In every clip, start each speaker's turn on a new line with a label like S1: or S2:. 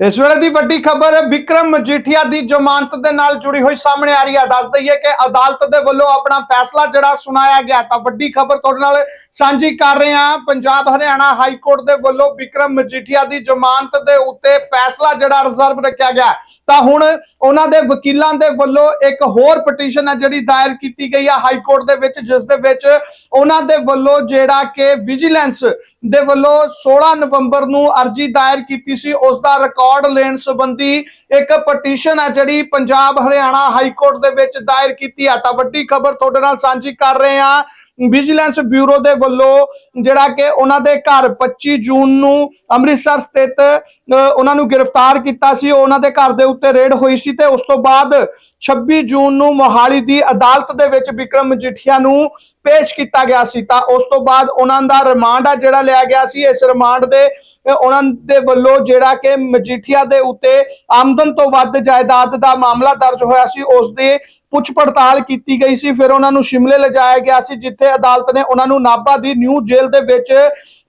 S1: ਇਸ ਵੇਲੇ ਦੀ ਵੱਡੀ ਖਬਰ, ਵਿਕਰਮ ਮਜੀਠੀਆ ਦੀ ਜ਼ਮਾਨਤ ਦੇ ਨਾਲ ਜੁੜੀ ਹੋਈ ਸਾਹਮਣੇ ਆ ਰਹੀ ਹੈ। ਦੱਸ ਦਈਏ ਕਿ ਅਦਾਲਤ ਦੇ ਵੱਲੋਂ ਆਪਣਾ ਫੈਸਲਾ ਜਿਹੜਾ ਸੁਣਾਇਆ ਗਿਆ ਤਾਂ ਵੱਡੀ ਖਬਰ ਤੁਹਾਡੇ ਨਾਲ ਸਾਂਝੀ ਕਰ ਰਹੇ ਹਾਂ। ਪੰਜਾਬ ਹਰਿਆਣਾ ਹਾਈ ਕੋਰਟ ਦੇ ਵੱਲੋਂ ਵਿਕਰਮ ਮਜੀਠੀਆ ਦੀ ਜ਼ਮਾਨਤ ਦੇ ਉੱਤੇ ਫੈਸਲਾ ਜਿਹੜਾ ਰਿਜ਼ਰਵ ਰੱਖਿਆ ਗਿਆ ਤਾਂ ਹੁਣ ਉਹਨਾਂ ਦੇ ਵਕੀਲਾਂ ਦੇ ਵੱਲੋਂ ਇੱਕ ਹੋਰ ਪਟੀਸ਼ਨ ਹੈ ਜਿਹੜੀ ਦਾਇਰ ਕੀਤੀ ਗਈ ਹੈ ਹਾਈ ਕੋਰਟ ਦੇ ਵਿੱਚ, ਜਿਸ ਦੇ ਵਿੱਚ ਉਹਨਾਂ ਦੇ ਵੱਲੋਂ ਜਿਹੜਾ ਕਿ ਵਿਜੀਲੈਂਸ ਦੇ ਵੱਲੋਂ 16 ਨਵੰਬਰ ਨੂੰ ਅਰਜੀ ਦਾਇਰ ਕੀਤੀ ਸੀ। ਉਸ ਦਾ ਰਿਕਾਰਡ ਲੈਣ ਸੰਬੰਧੀ ਇੱਕ ਪਟੀਸ਼ਨ ਹੈ ਜਿਹੜੀ ਪੰਜਾਬ ਹਰਿਆਣਾ ਹਾਈ ਕੋਰਟ ਦੇ ਵਿੱਚ ਦਾਇਰ ਕੀਤੀ ਹੈ ਤਾਂ ਵੱਡੀ ਖਬਰ ਤੁਹਾਡੇ ਨਾਲ ਸਾਂਝੀ ਕਰ ਰਹੇ ਹਾਂ। ਵਿਜੀਲੈਂਸ ਬਿਊਰੋ ਦੇ ਵੱਲੋਂ ਜਿਹੜਾ ਕਿ ਉਹਨਾਂ ਦੇ ਘਰ 25 ਜੂਨ ਨੂੰ ਅੰਮ੍ਰਿਤਸਰ ਸਥਿਤ ਅ, ਉਹਨਾਂ ਨੂੰ ਗ੍ਰਿਫਤਾਰ ਕੀਤਾ ਸੀ। ਉਹਨਾਂ ਦੇ ਘਰ ਦੇ ਉੱਤੇ ਰੇਡ ਹੋਈ ਸੀ ਤੇ ਉਸ ਤੋਂ ਬਾਅਦ 26 ਜੂਨ ਨੂੰ ਮੋਹਾਲੀ ਦੀ ਅਦਾਲਤ ਦੇ ਵਿੱਚ ਵਿਕਰਮ ਮਜੀਠੀਆ ਨੂੰ ਪੇਸ਼ ਕੀਤਾ ਗਿਆ ਸੀ। ਤਾਂ ਉਸ ਤੋਂ ਬਾਅਦ ਉਹਨਾਂ ਦਾ ਰਿਮਾਂਡ ਆ ਜਿਹੜਾ ਲਿਆ ਗਿਆ ਸੀ। ਇਸ ਰਿਮਾਂਡ ਦੇ ਉਹਨਾਂ ਦੇ ਵੱਲੋਂ ਜਿਹੜਾ ਕਿ ਮਜੀਠੀਆ ਦੇ ਉੱਤੇ ਆਮਦਨ ਤੋਂ ਵੱਧ ਜਾਇਦਾਦ ਦਾ ਮਾਮਲਾ ਦਰਜ ਹੋਇਆ ਸੀ, ਉਸ ਦੇ ਪੁੱਛ ਪੜਤਾਲ ਕੀਤੀ ਗਈ ਸੀ, ਫਿਰ ਉਹਨਾਂ ਨੂੰ ਸ਼ਿਮਲੇ ਲਿਜਾਇਆ ਗਿਆ ਸੀ, ਜਿੱਥੇ ਅਦਾਲਤ ਨੇ ਉਹਨਾਂ ਨੂੰ ਨਾਭਾ ਦੀ ਨਿਊ ਜੇਲ੍ਹ ਦੇ ਵਿੱਚ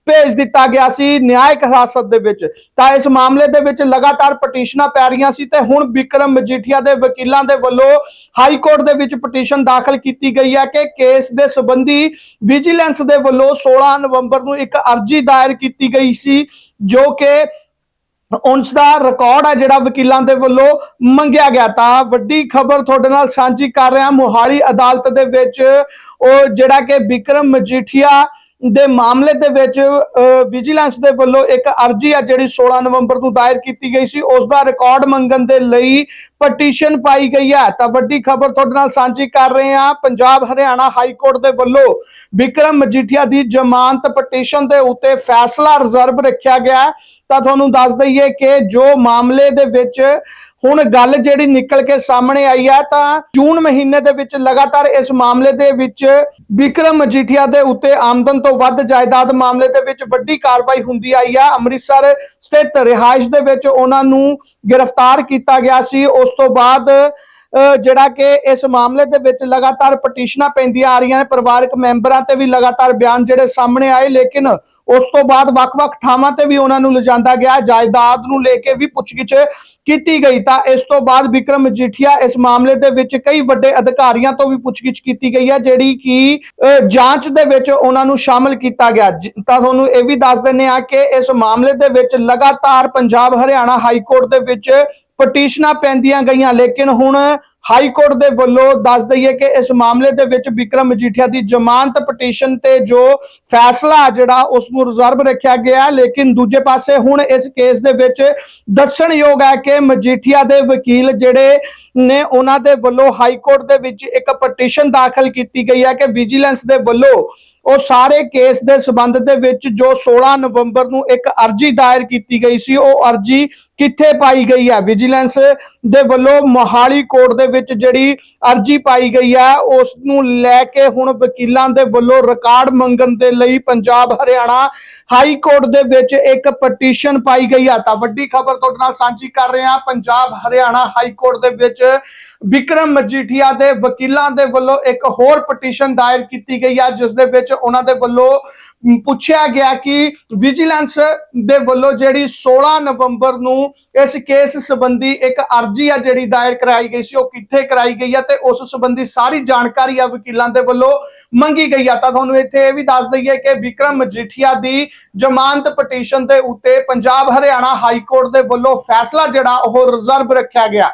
S1: ਭੇਜ ਦਿੱਤਾ ਗਿਆ ਸੀ ਨਿਆਇਕ ਹਿਰਾਸਤ ਦੇ ਵਿੱਚ। ਤਾਂ ਇਸ ਮਾਮਲੇ ਦੇ ਵਿੱਚ ਲਗਾਤਾਰ ਪਟੀਸ਼ਨਾਂ ਪੈ ਰਹੀਆਂ ਸੀ ਤੇ ਹੁਣ ਵਿਕਰਮ ਮਜੀਠੀਆ ਦੇ ਵਕੀਲਾਂ ਦੇ ਵੱਲੋਂ ਹਾਈ ਕੋਰਟ ਦੇ ਵਿੱਚ ਪਟੀਸ਼ਨ ਦਾਖਲ ਕੀਤੀ ਗਈ ਹੈ ਕਿ ਕੇਸ ਦੇ ਸੰਬੰਧੀ ਵਿਜੀਲੈਂਸ ਦੇ ਵੱਲੋਂ 16 ਨਵੰਬਰ ਨੂੰ ਇੱਕ ਅਰਜੀ ਦਾਇਰ ਕੀਤੀ ਗਈ ਸੀ, ਜੋ ਕਿ ਉਸ ਦਾ ਰਿਕਾਰਡ ਆ ਜਿਹੜਾ ਵਕੀਲਾਂ ਦੇ ਵੱਲੋਂ ਮੰਗਿਆ ਗਿਆ। ਤਾਂ ਵੱਡੀ ਖਬਰ ਤੁਹਾਡੇ ਨਾਲ ਸਾਂਝੀ ਕਰ ਰਿਹਾ, ਮੋਹਾਲੀ ਅਦਾਲਤ ਦੇ ਵਿੱਚ ਉਹ ਜਿਹੜਾ ਕਿ ਵਿਕਰਮ ਮਜੀਠੀਆ ਦੇ ਮਾਮਲੇ ਦੇ ਵਿੱਚ ਵਿਜੀਲੈਂਸ ਦੇ ਵੱਲੋਂ ਇੱਕ ਅਰਜੀ ਆ ਜਿਹੜੀ 16 ਨਵੰਬਰ ਨੂੰ ਦਾਇਰ ਕੀਤੀ ਗਈ ਸੀ, ਉਸ ਦਾ ਰਿਕਾਰਡ ਮੰਗਣ ਦੇ ਲਈ ਪਟੀਸ਼ਨ ਪਾਈ ਗਈ ਹੈ। ਤਾਂ ਵੱਡੀ ਖਬਰ ਤੁਹਾਡੇ ਨਾਲ ਸਾਂਝੀ ਕਰ ਰਹੇ ਹਾਂ, ਪੰਜਾਬ ਹਰਿਆਣਾ ਹਾਈ ਕੋਰਟ ਦੇ ਵੱਲੋਂ ਵਿਕਰਮ ਮਜੀਠੀਆ ਦੀ ਜ਼ਮਾਨਤ ਪਟੀਸ਼ਨ ਦੇ ਉੱਤੇ ਫੈਸਲਾ ਰਿਜ਼ਰਵ ਰੱਖਿਆ ਗਿਆ ਤਾਂ ਤੁਹਾਨੂੰ ਦੱਸ ਦਈਏ ਕਿ ਜੋ ਮਾਮਲੇ ਦੇ ਵਿੱਚ ਹੁਣ ਗੱਲ ਜਿਹੜੀ ਨਿਕਲ ਕੇ ਸਾਹਮਣੇ ਆਈ ਹੈ ਤਾਂ ਜੂਨ ਮਹੀਨੇ ਦੇ ਵਿੱਚ ਲਗਾਤਾਰ ਇਸ ਮਾਮਲੇ ਦੇ ਵਿੱਚ ਵਿਕਰਮ ਮਜੀਠੀਆ ਦੇ ਉੱਤੇ ਆਮਦਨ ਤੋਂ ਵੱਧ ਜਾਇਦਾਦ ਮਾਮਲੇ ਦੇ ਵਿੱਚ ਵੱਡੀ ਕਾਰਵਾਈ ਹੁੰਦੀ ਆਈ ਹੈ ਅੰਮ੍ਰਿਤਸਰ ਸਥਿਤ ਰਿਹਾਇਸ਼ ਦੇ ਵਿੱਚ ਉਹਨਾਂ ਨੂੰ ਗ੍ਰਿਫਤਾਰ ਕੀਤਾ ਗਿਆ ਸੀ। ਉਸ ਤੋਂ ਬਾਅਦ ਜਿਹੜਾ ਕਿ ਇਸ ਮਾਮਲੇ ਦੇ ਵਿੱਚ ਲਗਾਤਾਰ ਪਟੀਸ਼ਨਾਂ ਪੈਂਦੀਆਂ ਆ ਰਹੀਆਂ ਨੇ, ਪਰਿਵਾਰਕ ਮੈਂਬਰਾਂ ਤੇ ਵੀ ਲਗਾਤਾਰ ਬਿਆਨ ਜਿਹੜੇ ਸਾਹਮਣੇ ਆਏ, ਲੇਕਿਨ ਉਸ ਤੋਂ ਬਾਅਦ ਵੱਖ-ਵੱਖ ਥਾਵਾਂ ਤੇ ਵੀ ਉਹਨਾਂ ਨੂੰ ਲਿਜਾਂਦਾ ਗਿਆ। ਜਾਇਦਾਦ ਨੂੰ ਲੈ ਕੇ ਵੀ ਪੁੱਛਗਿੱਛ ਕੀਤੀ ਗਈ। ਤਾਂ ਇਸ ਤੋਂ ਬਾਅਦ ਵਿਕਰਮ ਮਜੀਠੀਆ ਇਸ ਮਾਮਲੇ ਦੇ ਵਿੱਚ ਕਈ ਵੱਡੇ ਅਧਿਕਾਰੀਆਂ ਤੋਂ ਵੀ ਪੁੱਛਗਿੱਛ ਕੀਤੀ ਗਈ ਹੈ, ਜਿਹੜੀ ਕਿ ਜਾਂਚ ਦੇ ਵਿੱਚ ਉਹਨਾਂ ਨੂੰ ਸ਼ਾਮਲ ਕੀਤਾ ਗਿਆ। ਤਾਂ ਤੁਹਾਨੂੰ ਇਹ ਵੀ ਦੱਸ ਦਿੰਨੇ ਆ ਕਿ ਇਸ ਮਾਮਲੇ ਦੇ ਵਿੱਚ ਲਗਾਤਾਰ ਪੰਜਾਬ ਹਰਿਆਣਾ ਹਾਈ ਕੋਰਟ ਦੇ ਵਿੱਚ ਪਟੀਸ਼ਨਾਂ ਪੈਂਦੀਆਂ ਗਈਆਂ। ਲੇਕਿਨ ਹੁਣ ਹਾਈ ਕੋਰਟ ਦੇ ਵੱਲੋਂ ਦੱਸ ਦਈਏ ਕਿ ਇਸ ਮਾਮਲੇ ਦੇ ਵਿੱਚ ਵਿਕਰਮ ਮਜੀਠੀਆ ਦੀ ਜ਼ਮਾਨਤ ਪਟੀਸ਼ਨ ਤੇ ਜੋ ਫੈਸਲਾ ਜਿਹੜਾ ਉਸ ਨੂੰ ਰਿਜ਼ਰਵ ਰੱਖਿਆ ਗਿਆ ਲੇਕਿਨ ਦੂਜੇ ਪਾਸੇ ਹੁਣ ਇਸ ਕੇਸ ਦੇ ਵਿੱਚ ਦੱਸਣਯੋਗ ਹੈ ਕਿ ਮਜੀਠੀਆ ਦੇ ਵਕੀਲ ਜਿਹੜੇ ਨੇ, ਉਹਨਾਂ ਦੇ ਵੱਲੋਂ ਹਾਈ ਕੋਰਟ ਦੇ ਵਿੱਚ ਇੱਕ ਪਟੀਸ਼ਨ ਦਾਖਲ ਕੀਤੀ ਗਈ ਹੈ ਕਿ ਵਿਜੀਲੈਂਸ ਦੇ ਵੱਲੋਂ ਉਹ ਸਾਰੇ ਕੇਸ ਦੇ ਸਬੰਧ ਦੇ ਵਿੱਚ ਜੋ 16 ਨਵੰਬਰ ਨੂੰ ਇੱਕ ਅਰਜੀ ਦਾਇਰ ਕੀਤੀ ਗਈ ਸੀ, ਉਹ ਅਰਜੀ ਕਿੱਥੇ ਪਾਈ ਗਈ ਹੈ? ਵਿਜੀਲੈਂਸ ਦੇ ਵੱਲੋਂ ਮੋਹਾਲੀ ਕੋਰਟ ਦੇ ਵਿੱਚ ਜਿਹੜੀ ਅਰਜੀ ਪਾਈ ਗਈ ਹੈ ਉਸ ਨੂੰ ਲੈ ਕੇ ਹੁਣ ਵਕੀਲਾਂ ਦੇ ਵੱਲੋਂ ਰਿਕਾਰਡ ਮੰਗਣ ਦੇ ਲਈ ਪੰਜਾਬ, ਹਰਿਆਣਾ ਹਾਈ ਕੋਰਟ ਦੇ ਵਿੱਚ ਇੱਕ ਪਟੀਸ਼ਨ ਪਾਈ ਗਈ ਆ। ਤਾਂ ਵੱਡੀ ਖਬਰ ਤੁਹਾਡੇ ਨਾਲ ਸਾਂਝੀ ਕਰ ਰਹੇ ਹਾਂ। ਪੰਜਾਬ, ਹਰਿਆਣਾ ਹਾਈ ਕੋਰਟ ਦੇ ਵਿੱਚ ਵਿਕਰਮ ਮਜੀਠੀਆ ਦੇ ਵਕੀਲਾਂ ਦੇ ਵੱਲੋਂ ਇੱਕ ਹੋਰ ਪਟੀਸ਼ਨ ਦਾਇਰ ਕੀਤੀ ਗਈ ਹੈ ਜਿਸ ਦੇ ਵਿੱਚ ਉਹਨਾਂ ਦੇ ਵੱਲੋਂ ਪੁੱਛਿਆ ਗਿਆ ਕਿ ਵਿਜੀਲੈਂਸ ਦੇ ਵੱਲੋਂ ਜਿਹੜੀ 16 ਨਵੰਬਰ ਨੂੰ ਇਸ ਕੇਸ ਸੰਬੰਧੀ ਇੱਕ ਅਰਜੀ ਆ ਜਿਹੜੀ ਦਾਇਰ ਕਰਾਈ ਗਈ ਸੀ, ਉਹ ਕਿੱਥੇ ਕਰਾਈ ਗਈ ਆ ਤੇ ਉਸ ਸੰਬੰਧੀ ਸਾਰੀ ਜਾਣਕਾਰੀ ਆ ਵਕੀਲਾਂ ਦੇ ਵੱਲੋਂ ਮੰਗੀ ਗਈ ਆ। ਤਾਂ ਤੁਹਾਨੂੰ ਇੱਥੇ ਇਹ ਵੀ ਦੱਸ ਦਈਏ ਕਿ ਵਿਕਰਮ ਮਜੀਠੀਆ ਦੀ ਜ਼ਮਾਨਤ ਪਟੀਸ਼ਨ ਦੇ ਉੱਤੇ ਪੰਜਾਬ ਹਰਿਆਣਾ ਹਾਈ ਕੋਰਟ ਦੇ ਵੱਲੋਂ ਫੈਸਲਾ ਜਿਹੜਾ, ਉਹ ਰਿਜ਼ਰਵ ਰੱਖਿਆ ਗਿਆ।